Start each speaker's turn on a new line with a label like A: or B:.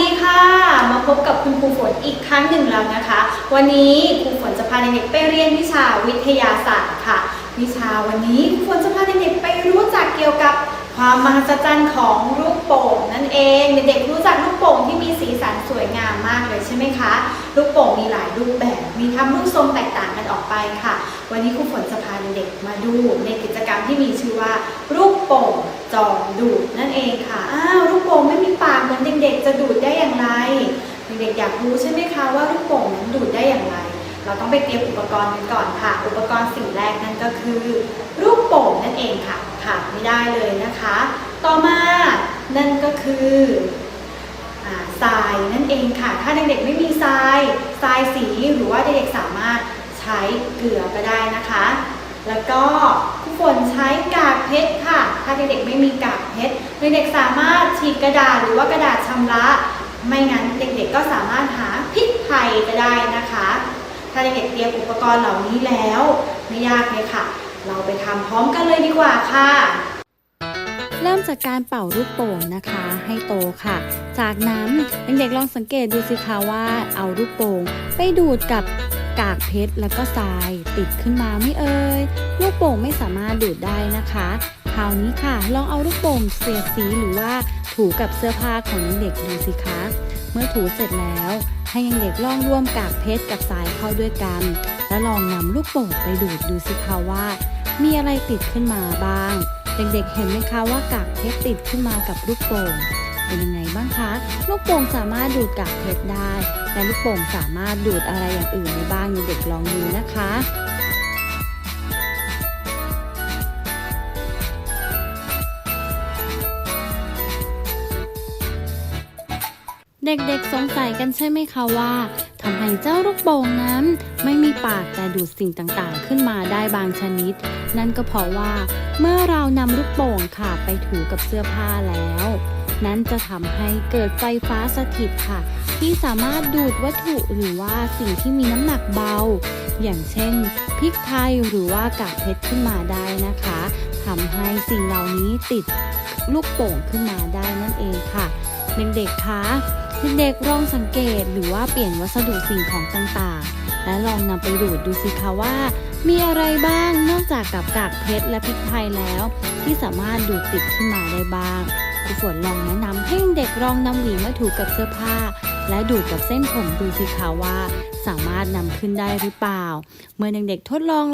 A: ดีค่ะ มาพบกับคุณครูฝนอีกครั้งหนึ่งแล้วนะคะ วันนี้ครูฝนจะพาเด็กๆไปเรียนวิชาวิทยาศาสตร์ค่ะ วิชาวันนี้ครูฝนจะพาเด็กๆไปรู้จักเกี่ยวกับความมหัศจรรย์ของลูกโป่งนั่นเองเด็กๆรู้จักลูกโป่งที่มีสีสันสวยงามมากเลยใช่ไหมคะลูกโป่งมีหลายรูปแบบ มีทำรูปทรงแตกต่างกันออกไปค่ะ วันนี้ครูฝนจะพาเด็กๆมาดูในกิจกรรมที่มีชื่อว่า ลูกโป่งจอมดูดนั่นเองค่ะ ๆจะดูดได้อย่างไร เด็กๆอยากรู้ใช่ไหมคะว่าลูกโป่งนั้นดูดได้อย่างไร เราต้องไปเตรียมอุปกรณ์กันก่อนค่ะ อุปกรณ์สิ่งแรกนั่นก็คือ ลูกโป่งนั่นเองค่ะขาดไม่ได้เลยนะคะ ต่อมานั่นก็คือทรายนั่นเองค่ะ ถ้าเด็กๆไม่มีทรายทรายสีหรือว่าเด็กๆสามารถใช้เกลือก็ได้นะคะ แล้วก็ผู้ฝนใช้กากเพชรค่ะาเด็กๆไม่มีกากเพชรเด็กๆสามารถฉีกกระดาษหรือว่ากระดาษชำระ ไม่งั้นเด็กๆก็สามารถหาพริกไทยก็ได้นะคะ ถ้าเด็กๆเตรียมอุปกรณ์เหล่านี้แล้วไม่ยากเลยค่ะ เราไปทำพร้อมกันเลยดีกว่าค่ะ
B: เริ่มจากการเป่าลูกโป่งนะคะให้โตค่ะ จากนั้นเด็กๆลองสังเกตดูสิคะว่าเอาลูกโป่งไปดูดกับกากเพชรแล้วก็ทรายติดขึ้นมาไม่เอ่ยลูกโป่งไม่สามารถดูดได้นะคะ คราวนี้ค่ะ ลองเอาลูกโป่งเสียดสีหรือว่าถูกับเสื้อผ้าของเด็กดูสิคะ เมื่อถูเสร็จแล้ว ให้ยังเด็กลองร่วมกากเพชรกับทรายเข้าด้วยกัน แล้วลองนำลูกโป่งไปดูดดูสิคะว่า มีอะไรติดขึ้นมาบ้าง เด็กๆเห็นไหมคะว่ากากเพชรติดขึ้นมากับลูกโป่งเป็นยังไงบ้างคะ ลูกโป่งสามารถดูดกากเพชรได้ แต่ลูกโป่งสามารถดูดอะไรอย่างอื่นได้บ้างเด็กๆลองดูนะคะ เด็กๆ สงสัยกันใช่ไหมคะว่าทำไมเจ้าลูกโป่งนั้น ไม่มีปากแต่ดูดสิ่งต่างๆ ขึ้นมาได้บางชนิด นั่นก็เพราะว่าเมื่อเรานำลูกโป่งค่ะไปถูกับเสื้อผ้าแล้ว นั้นจะทำให้เกิดไฟฟ้าสถิตค่ะ ที่สามารถดูดวัตถุหรือว่าสิ่งที่มีน้ำหนักเบา อย่างเช่นพริกไทยหรือว่ากากเพชรขึ้นมาได้นะคะทำให้สิ่งเหล่านี้ติดลูกโป่งขึ้นมาได้นั่นเองค่ะเด็กๆคะ เด็กๆลองสังเกตหรือว่าเปลี่ยนวัสดุสิ่งของต่างๆ และลองนำไปดูดดูสิคะว่า มีอะไรบ้างนอกจากกับกากเพชรและพริกไทยแล้ว ที่สามารถดูดติดขึ้นมาได้บ้างครูฝนลองแนะนำให้เด็กลองนำหวีมาถูกับเสื้อผ้า และดูดกับเส้นผมดูสิคะว่า สามารถนำขึ้นได้หรือเปล่า เมื่อเด็กๆทดลอง